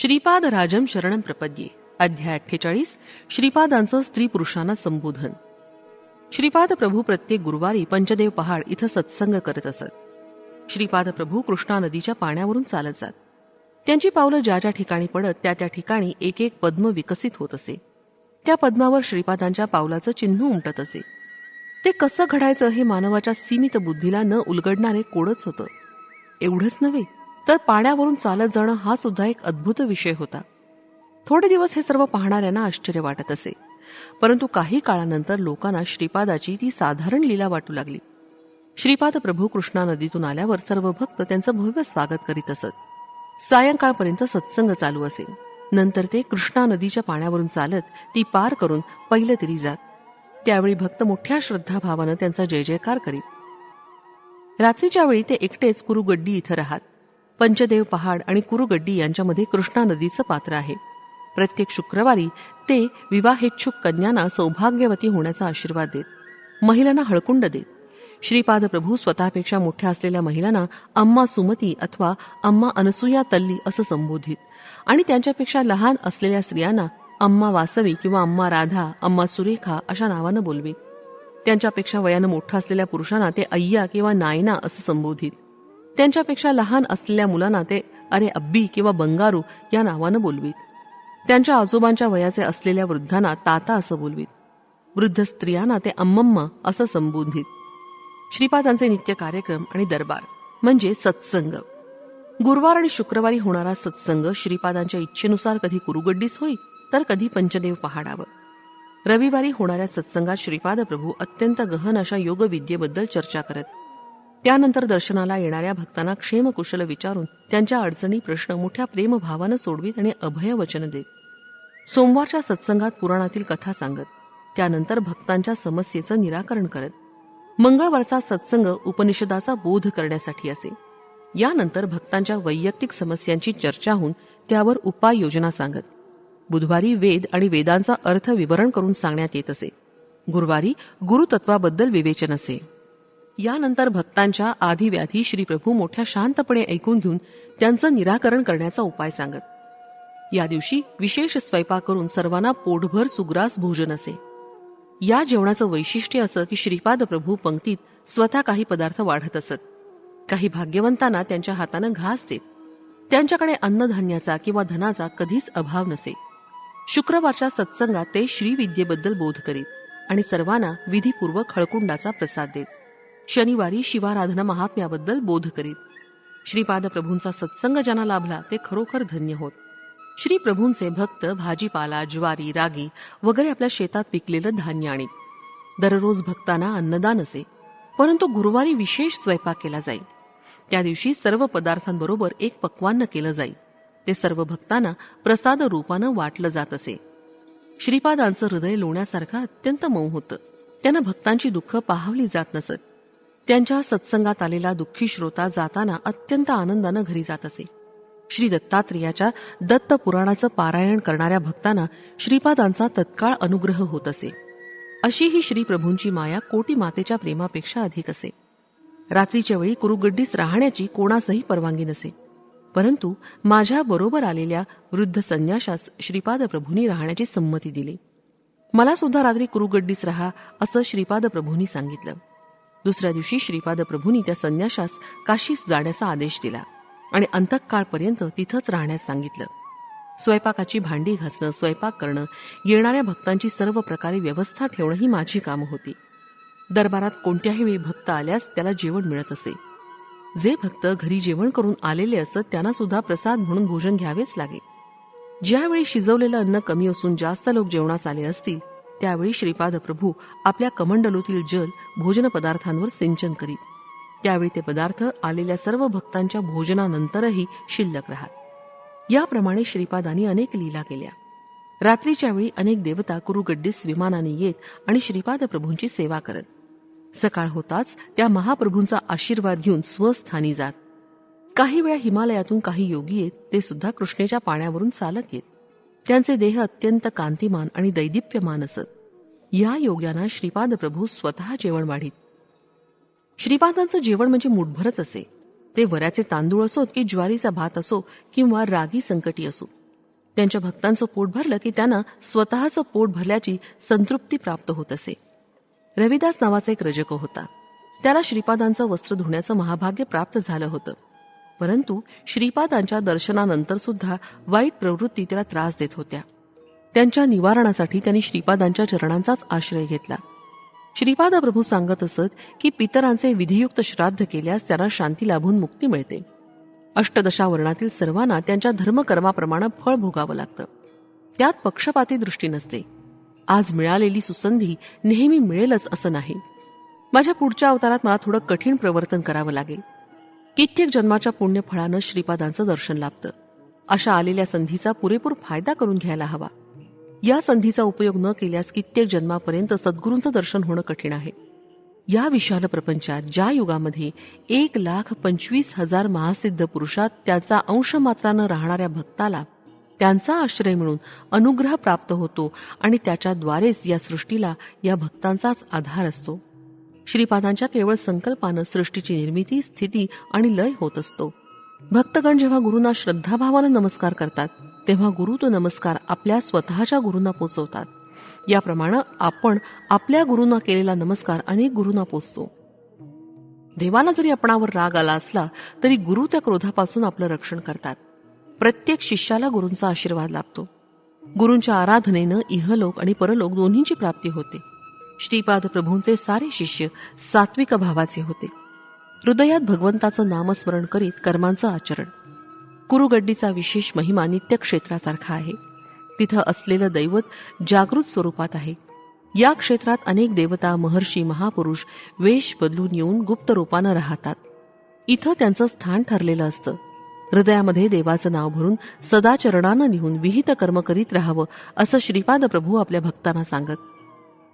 श्रीपाद राजम शरणम प्रपद्ये. अध्याय अठ्ठेचाळीस. श्रीपादांचं स्त्री पुरुषांना संबोधन. श्रीपाद प्रभू प्रत्येक गुरुवारी पंचदेव पहाड इथं सत्संग करत असत. श्रीपाद प्रभू कृष्णा नदीच्या पाण्यावरून चालत जात. त्यांची पावलं ज्या ज्या ठिकाणी पडत त्या त्या ठिकाणी एक एक पद्म विकसित होत असे. त्या पद्मावर श्रीपादांच्या पावलाचं चिन्ह उमटत असे. ते कसं घडायचं हे मानवाच्या सीमित बुद्धीला न उलगडणारे कोडच होतं. एवढंच नव्हे तर पाण्यावरून चालत जाणं हा सुद्धा एक अद्भुत विषय होता. थोडे दिवस हे सर्व पाहणाऱ्यांना आश्चर्य वाटत असे. परंतु काही काळानंतर लोकांना श्रीपादाची ती साधारण लीला वाटू लागली. श्रीपाद प्रभू कृष्णा नदीतून आल्यावर सर्व भक्त त्यांचं भव्य स्वागत करीत असत. सायंकाळपर्यंत सत्संग चालू असे. नंतर ते कृष्णा नदीच्या पाण्यावरून चालत ती पार करून पहिलं तरी जात. त्यावेळी भक्त मोठ्या श्रद्धाभावानं त्यांचा जय जयकार करीत. रात्रीच्या वेळी ते एकटेच कुरुगड्डी इथं राहत. पंचदेव पहाड आणि कुरुगड्डी यांच्यामध्ये कृष्णा नदीचं पात्र आहे. प्रत्येक शुक्रवारी ते विवाहेच्छुक कन्यांना सौभाग्यवती होण्याचा आशीर्वाद देत महिलांना हळकुंड देत. श्रीपाद प्रभू स्वतःपेक्षा मोठ्या असलेल्या महिलांना अम्मा सुमती अथवा अम्मा अनसुया तल्ली असं संबोधित आणि त्यांच्यापेक्षा लहान असलेल्या स्त्रियांना अम्मा वासवी किंवा अम्मा राधा अम्मा सुरेखा अशा नावानं बोलवीत. त्यांच्यापेक्षा वयानं मोठा असलेल्या पुरुषांना ते अय्या किंवा नायना असं संबोधित. त्यांच्यापेक्षा लहान असलेल्या मुलांना ते अरे अब्बी किंवा बंगारू या नावानं बोलवीत. त्यांच्या आजोबांच्या वयाचे असलेल्या वृद्धांना ताता असं बोलवीत. वृद्ध स्त्रियांना ते अम्मम्मा असं संबोधित. श्रीपादांचे नित्य कार्यक्रम आणि दरबार म्हणजे सत्संग. गुरुवार आणि शुक्रवारी होणारा सत्संग श्रीपादांच्या इच्छेनुसार कधी कुरुगड्डीस होई तर कधी पंचदेव पहाडावर. रविवारी होणाऱ्या सत्संगात श्रीपाद प्रभू अत्यंत गहन अशा योगविद्येबद्दल चर्चा करत त्यानंतर दर्शनाला येणाऱ्या भक्तांना क्षेमकुशल विचारून त्यांच्या अडचणी प्रश्न मोठ्या प्रेमभावानं सोडवीत आणि अभय वचन देत. सोमवारच्या सत्संगात पुराणातील कथा सांगत त्यानंतर भक्तांच्या समस्येचं निराकरण करत मंगळवारचा सत्संग उपनिषदाचा बोध करण्यासाठी असे. यानंतर भक्तांच्या वैयक्तिक समस्यांची चर्चा होऊन त्यावर उपाययोजना सांगत बुधवारी वेद आणि वेदांचा अर्थ विवरण करून सांगण्यात येत असे. गुरुवारी गुरुतत्वाबद्दल विवेचन असे. यानंतर भक्तांच्या आधीव्याधी श्रीप्रभू मोठ्या शांतपणे ऐकून घेऊन त्यांचं निराकरण करण्याचा उपाय सांगत या दिवशी विशेष स्वयंपाक करून सर्वांना पोटभर सुग्रास भोजन असे. या जेवणाचं वैशिष्ट्य असं की श्रीपाद प्रभू पंक्तीत स्वतः काही पदार्थ वाढत असत. काही भाग्यवंतांना त्यांच्या हातानं घास देत. त्यांच्याकडे अन्नधान्याचा किंवा धनाचा कधीच अभाव नसे. शुक्रवारच्या सत्संगात ते श्रीविद्येबद्दल बोध करीत आणि सर्वांना विधीपूर्वक हळकुंडाचा प्रसाद देत. शनिवारी शिवाराधना महात्म्याबद्दल बोध करीत. श्रीपाद प्रभूंचा सत्संग ज्यांना लाभला ते खरोखर धन्य होत. श्री प्रभूंचे भक्त भाजीपाला ज्वारी रागी वगैरे आपल्या शेतात पिकलेलं धान्य आणीत. दररोज भक्तांना अन्नदान असे. परंतु गुरुवारी विशेष स्वयंपाक केला जाईल त्या दिवशी सर्व पदार्थांबरोबर एक पक्वान्न केलं जाईल ते सर्व भक्तांना प्रसाद रूपानं वाटलं जात असे. श्रीपादांचं हृदय लोण्यासारखं अत्यंत मऊ होतं. त्यांना भक्तांची दुःख पाहावली जात नसत. त्यांच्या सत्संगात आलेला दुःखी श्रोता जाताना अत्यंत आनंदानं घरी जात असे. श्री दत्तात्रेयाच्या दत्त पुराणाचं पारायण करणाऱ्या भक्तांना श्रीपादांचा तत्काळ अनुग्रह होत असे. अशी ही श्रीप्रभूंची माया कोटी मातेच्या प्रेमापेक्षा अधिक असे. रात्रीच्या वेळी कुरुगड्डीस राहण्याची कोणासही परवानगी नसे. परंतु माझ्या बरोबर आलेल्या वृद्ध संन्याशास श्रीपाद प्रभूंनी राहण्याची संमती दिली. मला सुद्धा रात्री कुरुगड्डीस राहा असं श्रीपाद प्रभूंनी सांगितलं. दुसऱ्या दिवशी श्रीपाद प्रभूंनी त्या संन्याशास काशीस जाण्याचा आदेश दिला आणि अंतकाळपर्यंत तिथंच राहण्यास सांगितलं. स्वयंपाकाची भांडी घासणं स्वयंपाक करणं येणाऱ्या भक्तांची सर्व प्रकारे व्यवस्था ठेवणं ही माझी कामं होती. दरबारात कोणत्याही वेळी भक्त आल्यास त्याला जेवण मिळत असे. जे भक्त घरी जेवण करून आलेले असत त्यांना सुद्धा प्रसाद म्हणून भोजन घ्यावेच लागे. ज्यावेळी शिजवलेलं अन्न कमी असून जास्त लोक जेवणास आले असतील त्यावेळी श्रीपाद प्रभू आपल्या कमंडलोतील जल भोजन पदार्थांवर सिंचन करीत. त्यावेळी ते पदार्थ आलेल्या सर्व भक्तांच्या भोजनानंतरही शिल्लक राहत. याप्रमाणे श्रीपादांनी अनेक लीला केल्या. रात्रीच्या वेळी अनेक देवता कुरुगड्डीस विमानाने येत आणि श्रीपाद प्रभूंची सेवा करत. सकाळ होताच त्या महाप्रभूंचा आशीर्वाद घेऊन स्वस्थानी जात. काही वेळा हिमालयातून काही योगी येत ते सुद्धा कृष्णेच्या पाण्यावरून चालत येत. त्यांचे देह अत्यंत कांतिमान आणि दैदिप्यमान असत. या योग्यांना श्रीपाद प्रभू स्वतः जेवण वाढीत. श्रीपादांचं जेवण म्हणजे मुठभरच असे. ते वऱ्याचे तांदूळ असोत की ज्वारीचा भात असो किंवा रागी संकटी असो. त्यांच्या भक्तांचं पोट भरलं की त्यांना स्वतःचं पोट भरल्याची संतृप्ती प्राप्त होत असे. रविदास नावाचा एक रजक होता. त्याला श्रीपादांचं वस्त्र धुण्याचं महाभाग्य प्राप्त झालं होतं. परंतु श्रीपादांच्या दर्शनानंतर सुद्धा वाईट प्रवृत्ती त्याला त्रास देत होत्या. त्यांच्या निवारणासाठी त्यांनी श्रीपादांच्या चरणांचाच आश्रय घेतला. श्रीपाद प्रभू सांगत असत की पितरांचे विधियुक्त श्राद्ध केल्यास त्यांना शांती लाभून मुक्ती मिळते. अष्टदशा वर्णातील सर्वांना त्यांच्या धर्मकर्माप्रमाणे फळ भोगावं लागतं. त्यात पक्षपाती दृष्टी नसते. आज मिळालेली सुसंधी नेहमी मिळेलच असं नाही. माझ्या पुढच्या अवतारात मला थोडं कठीण प्रवर्तन करावं लागेल. कित्येक जन्माच्या पुण्यफळानं श्रीपादांचं दर्शन लाभतं. अशा आलेल्या संधीचा पुरेपूर फायदा करून घ्यायला हवा. या संधीचा उपयोग न केल्यास कित्येक जन्मापर्यंत सद्गुरूंचं दर्शन होणं कठीण आहे. या विशाल प्रपंचात ज्या युगामध्ये एक लाख पंचवीस हजार महासिद्ध पुरुषात त्याचा अंश मात्रानं राहणाऱ्या भक्ताला त्यांचा आश्रय मिळून अनुग्रह प्राप्त होतो आणि त्याच्याद्वारेच या सृष्टीला या भक्तांचाच आधार असतो. श्रीपादांच्या केवळ संकल्पानं सृष्टीची निर्मिती स्थिती आणि लय होत असतो. भक्तगण जेव्हा गुरुंना श्रद्धाभावानं नमस्कार करतात तेव्हा गुरु तो नमस्कार आपल्या स्वतःच्या गुरूंना पोचवतात. याप्रमाणे आपण आपल्या गुरूंना केलेला नमस्कार अनेक गुरूंना पोचतो. देवाला जरी आपणावर राग आला असला तरी गुरु त्या क्रोधापासून आपलं रक्षण करतात. प्रत्येक शिष्याला गुरूंचा आशीर्वाद लाभतो. गुरूंच्या आराधनेनं इहलोक आणि परलोक दोन्हींची प्राप्ती होते. श्रीपाद प्रभूंचे सारे शिष्य सात्विक भावाचे होते. हृदयात भगवंताचं नामस्मरण करीत कर्मांचं आचरण. कुरुगड्डीचा विशेष महिमा नित्य क्षेत्रासारखा आहे. तिथं असलेलं दैवत जागृत स्वरूपात आहे. या क्षेत्रात अनेक देवता महर्षी महापुरुष वेश बदलून येऊन गुप्त रूपानं राहतात. इथं त्यांचं स्थान ठरलेलं असतं. हृदयामध्ये देवाचं नाव भरून सदाचरणानं निहून विहित कर्म करीत राहावं असं श्रीपाद प्रभू आपल्या भक्तांना सांगत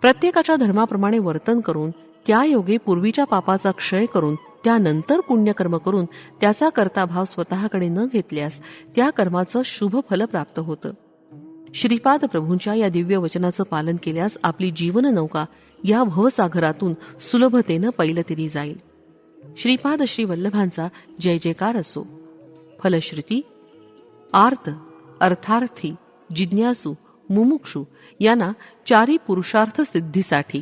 प्रत्येकाच्या धर्माप्रमाणे वर्तन करून त्या योगे पूर्वीच्या पापाचा क्षय करून त्यानंतर पुण्यकर्म करून त्याचा कर्ताभाव स्वतःकडे न घेतल्यास त्या कर्माचं शुभ फल प्राप्त होतं. श्रीपाद प्रभूंच्या या दिव्य वचनाचं पालन केल्यास आपली जीवन नौका या भवसागरातून सुलभतेनं पैलतिरी जाईल. श्रीपाद श्री वल्लभांचा जय जयकार असो. फलश्रुती आर्त अर्थार्थी जिज्ञासू मुमुक्षू यांना चारी पुरुषार्थ सिद्धीसाठी.